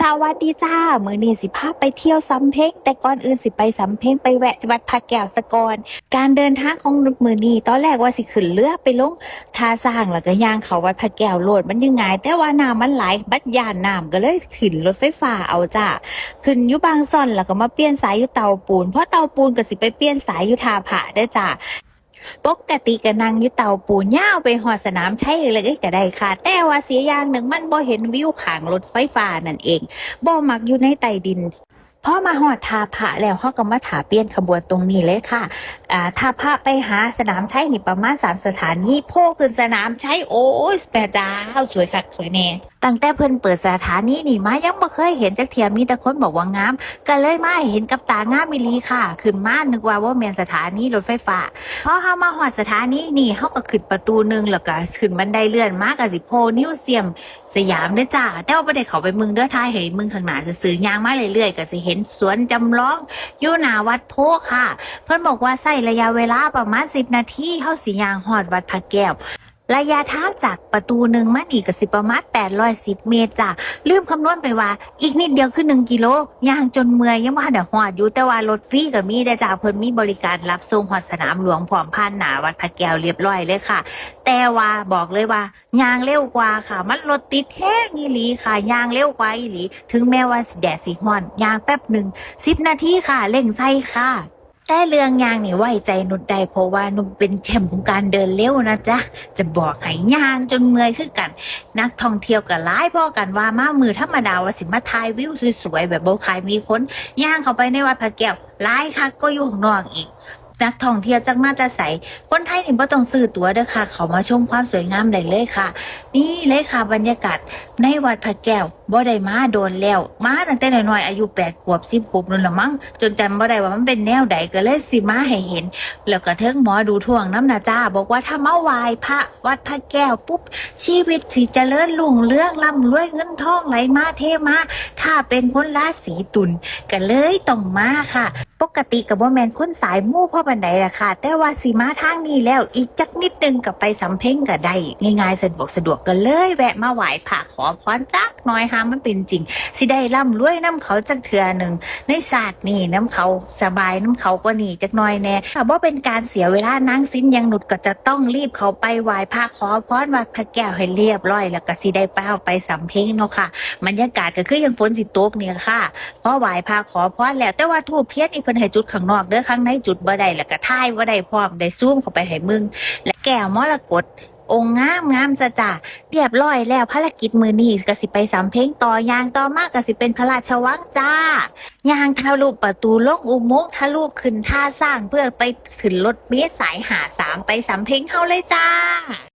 สวัสดีจ้ามือนี้สิพาไปเที่ยวสำเพ็งแต่ก่อนอื่นสิไปสำเพ็งไปแวะวัดพระแก้วสกอนการเดินทางของนุชมือนี้ตอนแรกว่าสิขึ้นเรือไปลงท่าสร้างแล้วก็ย่างเขาวัดพระแก้วโลดมันยังไงแต่ว่าน้ำมันไหลบัดยานน้ำก็เลยขึ้นรถไฟฟ้าเอาจ้าขึ้นอยู่บางซ่อนแล้วก็มาเปลี่ยนสายอยู่เตาปูนเพราะเตาปูนก็สิไปเปลี่ยนสายอยู่ทาผาเด้จ้า ปกติก็นั่งอยู่เตาปูนย่าวไปหอดสนามใช่เลยก็ได้ค่ะ แต่ว่าเสียอย่างหนึ่งมันบ่เห็นวิวขางรถไฟฟ้านั่นเองบ่มักอยู่ในใต้ดิน พอมาหอดทาพระแล้วเขาก็มาถาเปลี่ยนขบวนตรงนี้เลยค่ะอ่าทาพระไปหาสนามชัยนี่ประมาณสามสถานีโพขึ้นสนามชัยโอ้ยแปะจ้าสวยคักสวยแน่ตั้งแต่เพิ่นเปิดสถานีนี่มายังบ่เคยเห็นจักเทียมมีแต่คนบอกว่างาม ก็เลยมาเห็นกับตางามมิลีค่ะ ขึ้นมานึกว่าว่าแมนสถานีรถไฟฟ้าพอเฮามาหอดสถานีนี่เฮาก็ขึ้นประตูหนึงแล้วก็ขึ้นบันไดเลื่อนมากกับสิโพนิวเซียม สยามเด้อจ้าแต่ว่าบ่ได้เข้าไปมึงเด้อท้ายให้เมึงข้างหน้าซื่อๆย่างมาเรื่อยๆก็สิเห็นสวนจำลองอยู่หน้าวัดโพค่ะ เพิ่นบอกว่าใส่ระยะเวลาประมาณ10นาทีเข้าสียางหอดวัดพระแก้ว ระยะทางจากประตูหนึ่งมานี่ก็สิประมาณ810 เมตรจ้ะลืมคำนวณไปว่า อีกนิดเดียวคือ 1 กิโลย่างจนเมื่อยยังว่าเดี๋ยวหอดอยู่แต่ว่ารถฟรีก็มีได้จ้าเพิ่นมีบริการรับส่งหอดสนามหลวงพร้อมผ่านหนาวัดพระแก้วเรียบร้อยเลยค่ะ แต่ว่าบอกเลยว่าย่างเร็วกว่าค่ะ มันรถติดแห้งอีหลีค่ะย่างเร็วกว่าอีหลี ถึงแม้ว่าแดดสิฮ้อนย่างแป๊บหนึ่ง10 นาทีค่ะเร่งใส่ค่ะ แต่เรื่องยางนี่ไว้ใจนุดได้เพราะว่านุดเป็นแชมป์ของการเดินเร็วนะจ๊ะ จะบอกให้ยางจนเมื่อยขึ้นกัน นักท่องเที่ยวกับร้ายพ่อกันว่ามามือธรรมดาว่าสิมาถ่ายวิวสวยๆแบบโบคายมีคนย่างเข้าไปในวัดพระแก้วร้ายค่ะก็อยู่ข้างนอกอีกนักท่องเที่ยวจากมาตาใส คนไทยนี่บ่ต้องซื้อตั๋วเด้อค่ะ เขามาชมความสวยงามได้เลยค่ะ นี่เลยค่ะบรรยากาศในวัดพระแก้วบ่ได้มาโดนแล้ว มาตั้งแต่น้อยๆอายุ8ขวบ10ขวบนั่นละมั้งจนจำบ่ได้ว่ามันเป็นแนวใดก็เลยสิมาให้เห็น แล้วก็เทิงหมอดูท่วงน้ำนาจ้า บอกว่าถ้ามาไหวพระวัดพระแก้วปุ๊บ ชีวิตสิเจริญรุ่งเรืองร่ำรวยเงินทองไหลมาเทมาถ้าเป็นคนราศีตุลก็เลยต้องมาค่ะปกติกับว่าแมนคนสายมู่พ่อบันไดล่ะค่ะ แต่ว่าสีมาทางนี้แล้วอีกจักนิดนึงกับไปสำเพ็งก็ได้ง่ายๆสะดวกสะดวกกันเลย แวะมาไหว้พระขอพรจักหน้อยหามันเป็นจริง สิได้ร่ำรวยน้ำเขาจักเถื่อหนึ่ง ในศาสตร์นี่น้ำเขาสบายน้ำเขาก็หนีจักน้อยแน่ถ้าว่าเป็นการเสียเวลานางสิ้นยังหนุดก็จะต้องรีบเขาไปไหว้พระขอพรวัดพระแก้วให้เรียบร้อย แล้วก็สิได้เป้าไปสำเพ็งเนาะค่ะบรรยากาศก็คือยังฝนสิตกเนี่ยค่ะเพราะไหว้พระขอพรแล้วแต่ว่าทูบเทียนนี่เพิ่นให้จุดข้างนอกเด้อข้างในจุดบ่ได้แล้วก็ท่ายบ่ได้พร้อมได้ซูมเข้าไปให้มึง และแก้วมรกต องค์งามงามจะจ้ะเรียบร้อยแล้วภารกิจมือนี้กสิไปสำเพ็งต่อยางต่อมากกสิเป็นพระราชวังจ้ายางทะลุประตูลงอุโมงค์ทะลุขึ้นท่าสร้างเพื่อไปขึ้นรถเมล์สายหาสามไปสำเพ็งเฮาเลยจ้า